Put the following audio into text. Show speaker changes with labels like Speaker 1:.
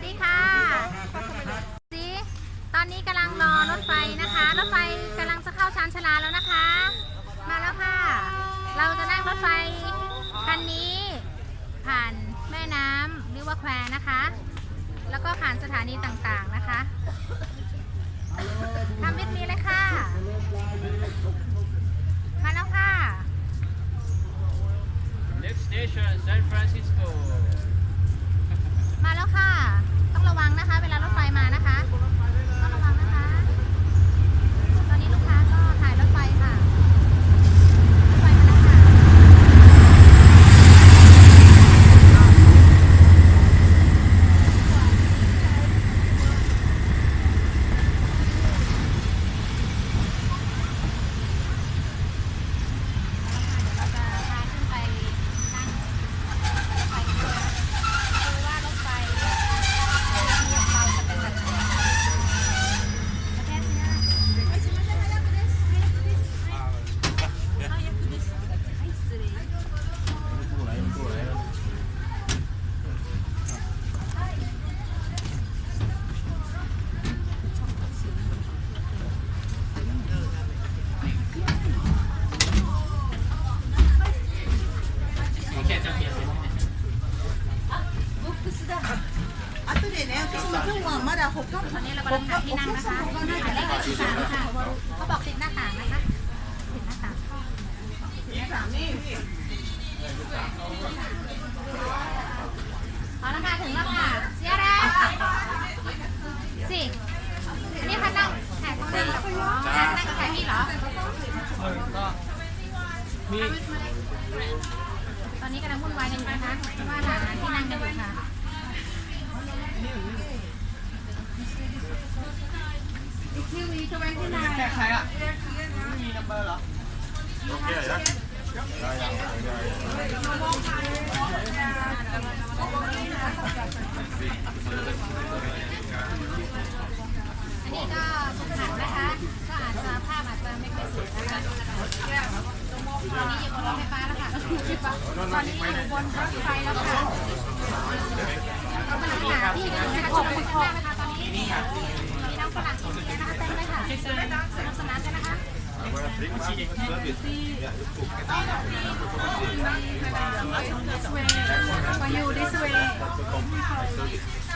Speaker 1: วัสดีค่ะสิตอนนี้กำลังรอรถไฟนะคะ รถไฟกำลังจะเข้าชานชาลาแล้วนะคะ มาแล้วค่ะ เราจะนั่งรถไฟคันนี้ ผ่านแม่น้ำริเวอร์แควนะคะ แล้วก็ผ่านสถานีต่างๆนะคะทำวิทมีเลยค่ะ มาแล้วค่ะ
Speaker 2: Next station, San Francisco.
Speaker 1: มาแล้วค่ะ ต้องระวังนะคะ เวลารถไฟมานะคะ ต้องระวังนะคะ ตอนนี้ลูกค้าก็ถ่ายรถไฟค่ะ รถไฟมาแล้วค่ะ เราจะพาขึ้นไปนั่งรถไฟกันนะคะดูว่ารถไฟของเราจะเป็นแบบไหนประเทศเนี้ย
Speaker 3: ที่มันเพิ่งมามาดาหกก็
Speaker 1: ตอนนี้เรากำลังหาที่นั่งนะคะเขาบอกติดหน้าต่างนะคะติดหน้าต่างติดหน้าต่างนี่พอาละค่ะถึงแล้วค่ะเสียแล้วสินี่ค่ะนั่งแขกนั่งนั่งกับใครพี่เหรอ
Speaker 2: มี
Speaker 1: ตอนนี้กำลังวุ่นวายกันนะคะว่าหาที่นั่งกันอยู่ค่ะ
Speaker 2: แค่ใครอะไม่มีนัมเบอร์เหรอ
Speaker 1: อันนี้ก็สุขันนะคะก็อาจจะภาพอาจจะไม่ค่อยสวยนะคะตอนนี้อยู่บนรถไฟฟ้าแล้วค่ะตอนนี้อยู่บนรถไฟแล้วค่ะเรามาหาที่กันนะคะชมกันมากนะคะ
Speaker 3: For you this way.